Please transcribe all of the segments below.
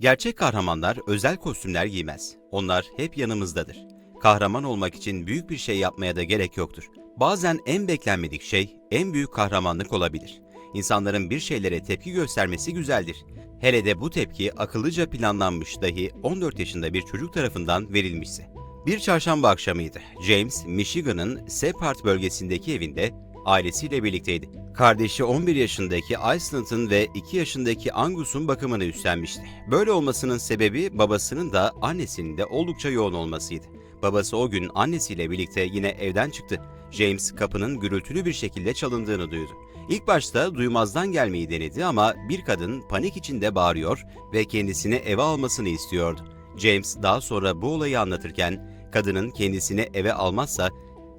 Gerçek kahramanlar özel kostümler giymez. Onlar hep yanımızdadır. Kahraman olmak için büyük bir şey yapmaya da gerek yoktur. Bazen en beklenmedik şey en büyük kahramanlık olabilir. İnsanların bir şeylere tepki göstermesi güzeldir. Hele de bu tepki akıllıca planlanmış dahi 14 yaşında bir çocuk tarafından verilmişse. Bir çarşamba akşamıydı. James, Michigan'ın Separt bölgesindeki evinde ailesiyle birlikteydi. Kardeşi 11 yaşındaki Iceland'ın ve 2 yaşındaki Angus'un bakımını üstlenmişti. Böyle olmasının sebebi babasının da annesinin de oldukça yoğun olmasıydı. Babası o gün annesiyle birlikte yine evden çıktı. James kapının gürültülü bir şekilde çalındığını duydu. İlk başta duymazdan gelmeyi denedi ama bir kadın panik içinde bağırıyor ve kendisini eve almasını istiyordu. James daha sonra bu olayı anlatırken kadının kendisini eve almazsa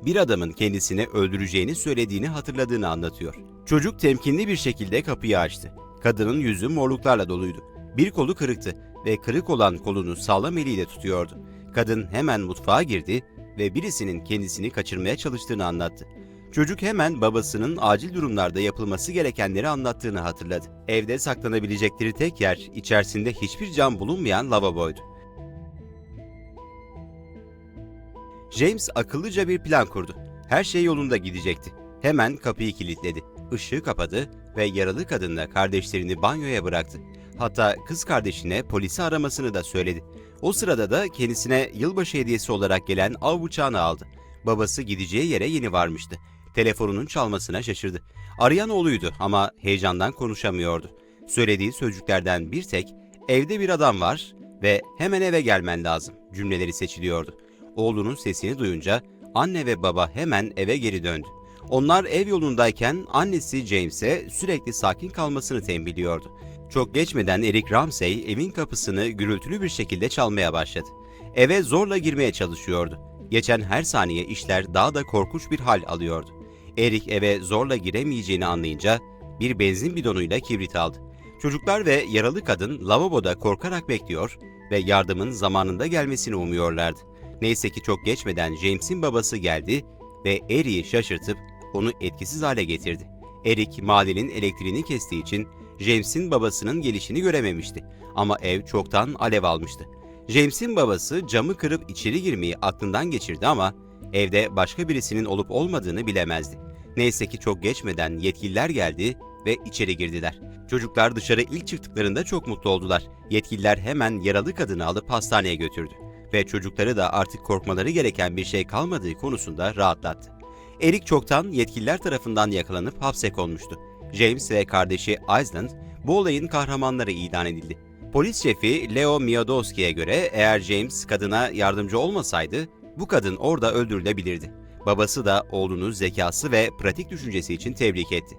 bir adamın kendisini öldüreceğini söylediğini hatırladığını anlatıyor. Çocuk temkinli bir şekilde kapıyı açtı. Kadının yüzü morluklarla doluydu. Bir kolu kırıktı ve kırık olan kolunu sağlam eliyle tutuyordu. Kadın hemen mutfağa girdi ve birisinin kendisini kaçırmaya çalıştığını anlattı. Çocuk hemen babasının acil durumlarda yapılması gerekenleri anlattığını hatırladı. Evde saklanabilecekleri tek yer içerisinde hiçbir cam bulunmayan lavaboydu. James akıllıca bir plan kurdu. Her şey yolunda gidecekti. Hemen kapıyı kilitledi. Işığı kapadı ve yaralı kadınla kardeşlerini banyoya bıraktı. Hatta kız kardeşine polisi aramasını da söyledi. O sırada da kendisine yılbaşı hediyesi olarak gelen av bıçağını aldı. Babası gideceği yere yeni varmıştı. Telefonunun çalmasına şaşırdı. Arayan oğluydu ama heyecandan konuşamıyordu. Söylediği sözcüklerden bir tek evde bir adam var ve hemen eve gelmen lazım cümleleri seçiliyordu. Oğlunun sesini duyunca anne ve baba hemen eve geri döndü. Onlar ev yolundayken annesi James'e sürekli sakin kalmasını tembihliyordu. Çok geçmeden Eric Ramsey evin kapısını gürültülü bir şekilde çalmaya başladı. Eve zorla girmeye çalışıyordu. Geçen her saniye işler daha da korkunç bir hal alıyordu. Eric eve zorla giremeyeceğini anlayınca bir benzin bidonuyla kibrit aldı. Çocuklar ve yaralı kadın lavaboda korkarak bekliyor ve yardımın zamanında gelmesini umuyorlardı. Neyse ki çok geçmeden James'in babası geldi ve Eric'i şaşırtıp onu etkisiz hale getirdi. Eric mahallenin elektriğini kestiği için James'in babasının gelişini görememişti ama ev çoktan alev almıştı. James'in babası camı kırıp içeri girmeyi aklından geçirdi ama evde başka birisinin olup olmadığını bilemezdi. Neyse ki çok geçmeden yetkililer geldi ve içeri girdiler. Çocuklar dışarı ilk çıktıklarında çok mutlu oldular. Yetkililer hemen yaralı kadını alıp hastaneye götürdü ve çocukları da artık korkmaları gereken bir şey kalmadığı konusunda rahatlattı. Eric çoktan yetkililer tarafından yakalanıp hapse konmuştu. James ve kardeşi Island bu olayın kahramanları ilan edildi. Polis şefi Leo Miodowski'ye göre eğer James kadına yardımcı olmasaydı bu kadın orada öldürülebilirdi. Babası da oğlunun zekası ve pratik düşüncesi için tebrik etti.